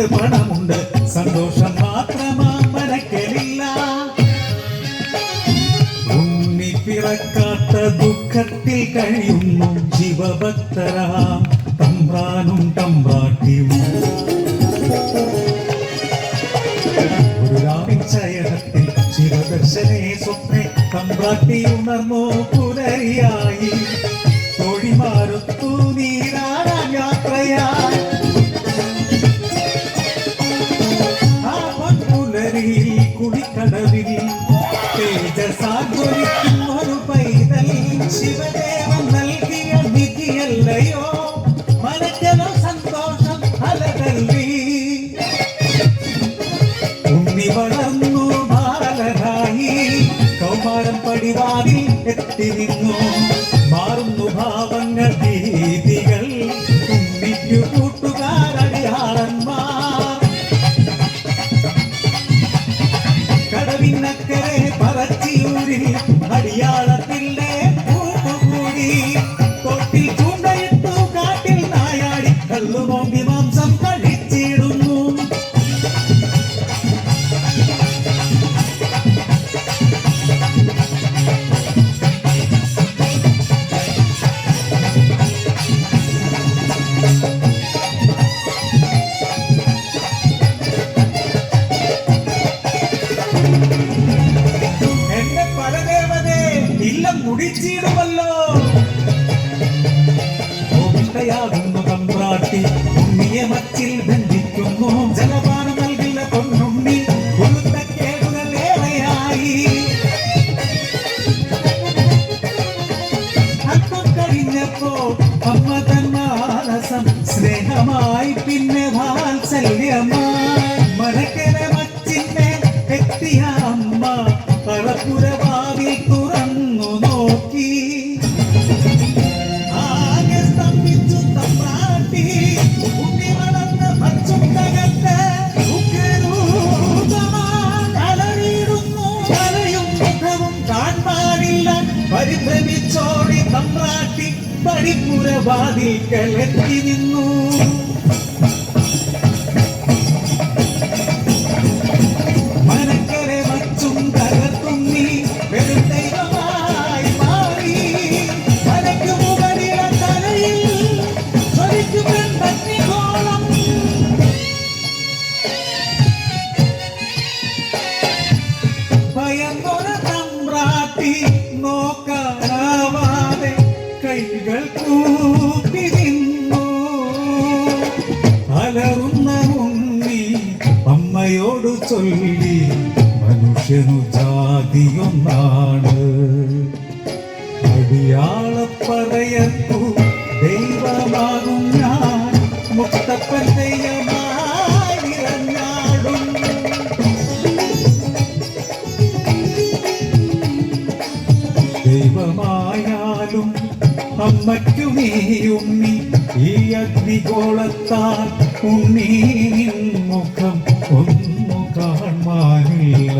സ്വത്തുണ്ട് പണമുണ്ട്. സന്തോഷം മാത്രമാ മനക്കലില്ല. ഉണ്ണി പിറക്കാത്ത ദുഃഖത്തിൽ കഴിയുന്നു ശിവഭക്തരാം തമ്പ്രാനും തമ്പ്രാട്ടിയും. ശയനത്തിൽ ശിവദർശനെ സ്വപ്നെ തമ്പ്രാട്ടി ഉണർന്നു പുലരിയായി. തൊഴിമാരൊത്തു നീരാടാൻ യാത്രയായി నిజ సాధుని మరుపై శివదే കടവിനക്കരെ പറച്ചിയൂരിൽ അടിയാളത്തിലെ പൂപ്പുകൂടി തൊട്ടിൽ ചൂണ്ടയിട്ടു കാട്ടിൽ നായാടി കല്ലുമോങ്കി ഇല്ലം മുടിച്ചിടുമല്ലോ ഓമിഷ്ടയാകുന്നു തമ്പ്രാട്ടി ഉണ്ണിയെ മച്ചിൽ ബന്ധിക്കുന്നു. ജലപാനം നൽകില്ല പൊന്നുണ്ണി കൊളുത്ത കേടുകൾ ഏറെയായി. അല്പം കഴിഞ്ഞപ്പോ അമ്മ തന്നാലസം സ്നേഹമായി പിന്നെ വാത്സല്യമായി പരിഭ്രമിച്ചോടി സമ്രാട്ടി പടിപ്പുരവാതിൽക്കലെത്തി നിന്നു. ഉയർത്തൂ ദൈവമാകും ഞാൻ. മുക്തപ്പൻ ദൈവമായിരഞ്ഞാടും ദൈവമായാലും അമ്മയ്ക്കുമേയും ഈ മുഖം ഒന്നു കാണുവാനില്ല.